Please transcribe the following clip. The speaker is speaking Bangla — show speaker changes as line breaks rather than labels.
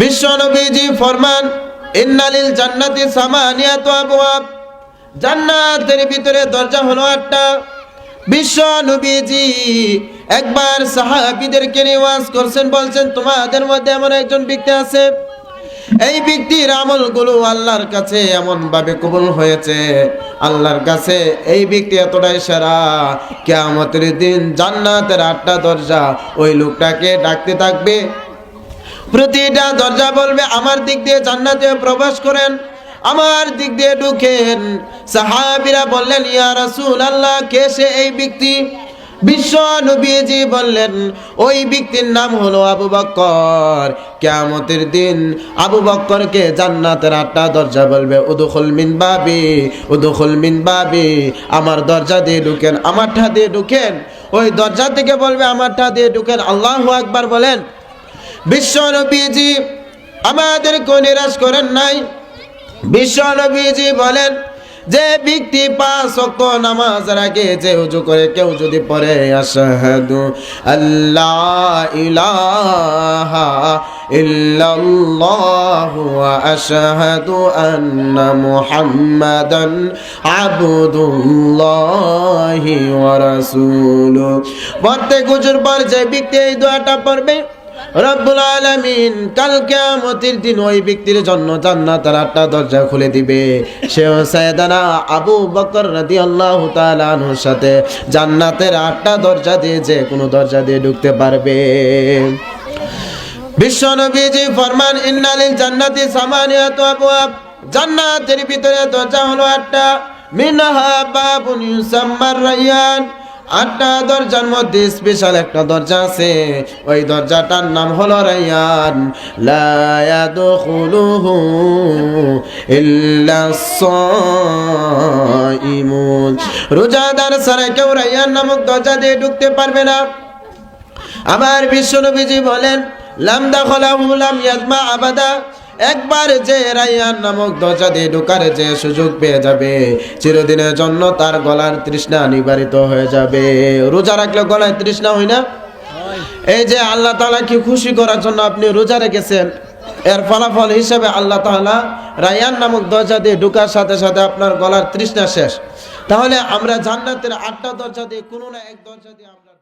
বিশ্ব নবীজি ফরমান, ইন্নালিল জান্নাতি সামানিয়াতু আবওয়াব। জান্নাতের ভিতরে দরজা হলো আটটা। বিশ্ব নবীজি একবার সাহাবীদেরকে নিয়ে ওয়াজ করছেন, বলছেন, তোমাদের মধ্যে এমন একজন ব্যক্তি আছে। এই ব্যক্তির আমলগুলো আল্লাহর কাছে এমন ভাবে কবুল হয়েছে। আল্লাহর কাছে এই ব্যক্তি এতটাই সেরা। কেয়ামতের দিন জান্নাতের আটটা দরজা ওই লোকটাকে ডাকতে থাকবে। প্রতিটা দরজা বলবে, আমার দিক দিয়ে জান্নাতে প্রবেশ করেন। আমার দিক দিয়ে ঢুকেন। সাহাবিরা বললেন, ইয়া রাসূল আল্লাহ কে সে এই ব্যক্তি? বিশ্ব নবীজি বললেন, ওই ব্যক্তির নাম হলো আবু বক্কর। কেয়ামতের দিন আবু বক্করকে জান্নাতের আটটা দরজা বলবে, উদুখুল মিন বাবি, উদুখুল মিন বাবি। আমার দরজা দিয়ে ঢুকেন, আমারটা দিয়ে ঢুকেন। ওই দরজা থেকে বলবে, আমারটা দিয়ে ঢুকেন। আল্লাহু আকবার বলেন বিশ্ব নবীজি আমাদেরকে নিরাশ করেন নাই। বিশ্ব নবীজি বলেন, যে ব্যক্তি পাঁচ নামাজ রাখে যে উজু করে কেউ যদি পড়ে, আশহাদু আল্লাহ ইলাহা ইল্লাল্লাহু আশহাদু আন্না মুহাম্মাদান আবদুল্লাহি ওয়া রাসূলুহু। প্রত্যেক উজুর পর যে ব্যক্তি এই দোয়াটা পড়বে রব্বুল আলামিন, কাল কিয়ামতের দিন ওই ব্যক্তির জন্য জান্নাতের আটটা দরজা খুলে দিবে। সেও সাইয়েদানা আবু বকর রাদিয়াল্লাহু তাআলা আনহুর সাথে জান্নাতের আটটা দরজা দিয়ে যে কোনো দরজা দিয়ে ঢুকতে পারবে। বিশ্ব নবীজি ফরমান, ইন্নালিল জান্নাতি সামানিয়াতু আবওয়াব। জান্নাতের ভিতরে দরজা হলো আটটা। মিনহা বাবুন ইউসাম্মার রায়্যান আটটা দরজার মধ্যে স্পেশাল একটা দরজা আছে। ওই দরজাটার নাম হলো রাইয়ান লা ইয়াদখুলুহু ইল্লা সাইমুন। রোজাদার ছাড়া কেউ রাইয়ান নামক দরজা দিয়ে ঢুকতে পারবে না। আমার বিশ্বনবীজি বলেন, লাম দাখলাহু লাম ইয়াজমা আবাদা। একবার যে রাইয়ান নামক দরজা দিয়ে ঢোকার যে সুযোগ পেয়ে যাবে, চিরদিনের জন্য তার গলার তৃষ্ণা নিবারিত হয়ে যাবে। রোজা রাখলে গলায় তৃষ্ণা হয় না? এই যে আল্লাহ তাআলা কি খুশি করার জন্য আপনি রোজা রেখেছেন, এর ফলাফল হিসেবে আল্লাহ তাআলা রায়ান নামক দরজা দিয়ে ঢোকার সাথে সাথে আপনার গলার তৃষ্ণা শেষ। তাহলে আমরা জান্নাতের আটটা দরজা দিয়ে কোনো না এক দরজা দিয়ে আমরা